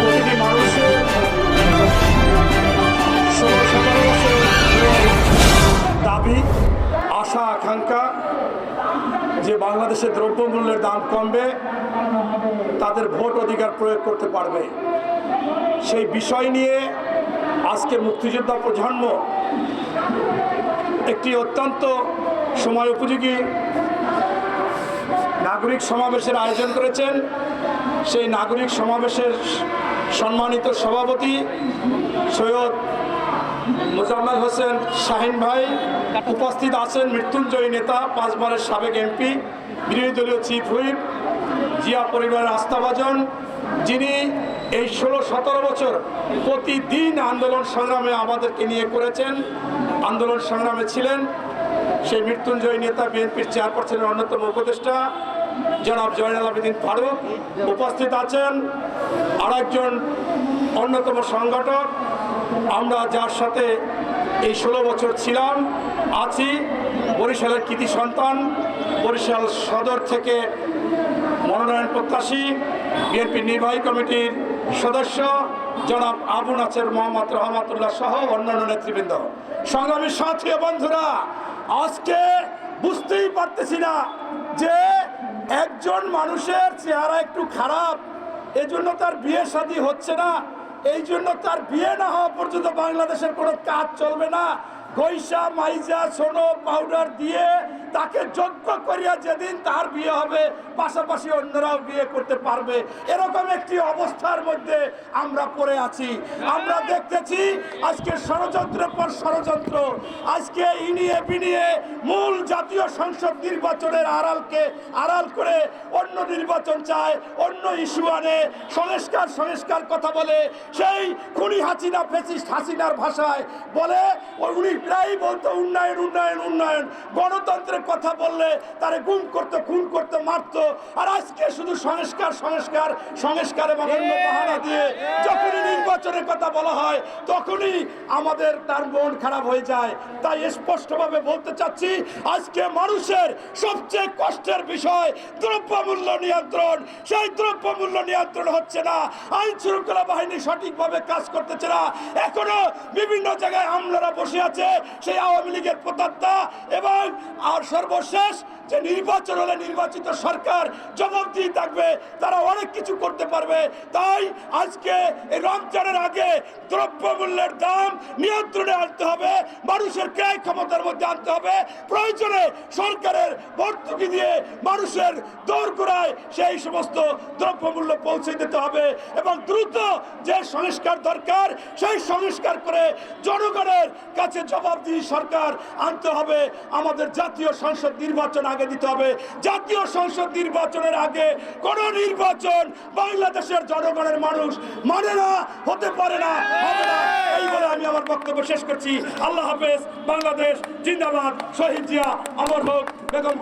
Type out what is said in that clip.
প্রতিটি মানুষের দাবি, আশা, আকাঙ্ক্ষা যে বাংলাদেশে দ্রব্যমূল্যের দাম কমবে, তাদের ভোট অধিকার প্রয়োগ করতে পারবে। সেই বিষয় নিয়ে আজকে মুক্তিযোদ্ধা প্রজন্ম একটি অত্যন্ত সময় উপযোগী নাগরিক সমাবেশের আয়োজন করেছেন। সেই নাগরিক সমাবেশের সম্মানিত সভাপতি সৈয়দ মোজাম্মেল হোসেন শাহিন ভাই, উপস্থিত আছেন মৃত্যুঞ্জয়ী নেতা, পাঁচবারের সাবেক এমপি, বিরোধী দলীয় চিফ হুইপ, জিয়া পরিবারের আস্থাভাজন, যিনি এই ষোলো সতেরো বছর প্রতিদিন আন্দোলন সংগ্রামে আমাদেরকে নিয়ে করেছেন। আন্দোলন সংগ্রামে ছিলেন। সেই মৃত্যুঞ্জয় নেতা বিএনপির চেয়ারপারসনের অন্যতম উপদেষ্টা জনাব জয়নাল আবেদিন ফারুক। উপস্থিত আছেন আরেকজন অন্যতম সংগঠক। আমরা যার সাথে এই ষোলো বছর ছিলাম, আছি। বরিশালের কৃতি সন্তান, বরিশাল সদর থেকে মনোনয়ন প্রত্যাশী বিএনপি নির্বাহী কমিটির সদস্য। জনাব আবু নাচের মোহাম্মদ রহমাতুল্লাহ সহ অন্যান্য নেতৃবৃন্দ। সংগ্রামী সাথী বন্ধুরা, আজকে বুঝতেই পারতেছি না যে একজন মানুষের চেহারা একটু খারাপ, এজন্য তার বিয়ে শাদী হচ্ছে না এই জন্য তার বিয়ে না হওয়া পর্যন্ত বাংলাদেশের কোনো কাজ চলবে না। গৈসা মাইজা, সোনো, পাউডার দিয়ে তাকে যোগ্য করিয়া যেদিন তার বিয়ে হবে, পাশাপাশি অন্যরাও বিয়ে করতে পারবে। এরকম একটি অবস্থার মধ্যে আমরা পড়ে আছি। আমরা দেখতেছি আজকে ষড়যন্ত্রের পর ষড়যন্ত্র। আজকে ইনিয়ে বিনিয়ে মূল জাতীয় সংসদ নির্বাচনের আড়ালকে আড়াল করে অন্য নির্বাচন চায়, অন্য ইস্যু আনে, সংস্কার সংস্কার কথা বলে। সেই খুনি হাসিনা, ফেসিস্ট হাসিনার ভাষায় বলে, উনি প্রায়ই বলতো, উন্নয়ন উন্নয়ন উন্নয়ন। গণতন্ত্রের কথা বললে তারে গুম করতো খুন করতো মারতো। আর আজকে শুধু সংস্কার সংস্কার সংস্কার অন্য বাহানা দিয়ে যখনই নির্বাচনের কথা বলা হয় তখনই আমাদের তার মন খারাপ হয়ে যায়। তাই স্পষ্টভাবে বলতে চাচ্ছি আজকে মানুষের সবচেয়ে কষ্টের বিষয় দ্রব্যমূল্য নিয়ন্ত্রণ। সেই দ্রব্যমূল্য নিয়ন্ত্রণ হচ্ছে না। আইন শৃঙ্খলা বাহিনী সঠিকভাবে কাজ করতেছে না। এখনও বিভিন্ন জায়গায় আমলারা বসে আছে সেই আওয়ামী লীগের প্রতাত্তা এবং আর সর্বশেষ যে নির্বাচন হলে নির্বাচিত সরকার জবাব দিয়ে থাকবে, তারা অনেক কিছু করতে পারবে। তাই আজকে এই রমজানের আগে দ্রব্যমূল্যের দাম নিয়ন্ত্রণে আনতে হবে, মানুষের ক্রয় ক্ষমতার মধ্যে আনতে হবে। প্রয়োজনে সরকারের ভর্তুকি দিয়ে মানুষের দোরগোড়ায় সেই সমস্ত দ্রব্যমূল্য পৌঁছে দিতে হবে এবং দ্রুত যে সংস্কার দরকার, সেই সংস্কার করে জনগণের কাছে জবাবদিহি সরকার আনতে হবে। আমাদের জাতীয় সংসদ নির্বাচন আগে দিতে হবে। জাতীয় সংসদ নির্বাচনের আগে কোন নির্বাচন বাংলাদেশের জনগণের মানুষ মানে না, হতে পারে না এই বলে আমি আমার বক্তব্য শেষ করছি। আল্লাহ হাফেজ, বাংলাদেশ, জিন্দাবাদ। শহীদ জিয়া আমার হোক, বেগম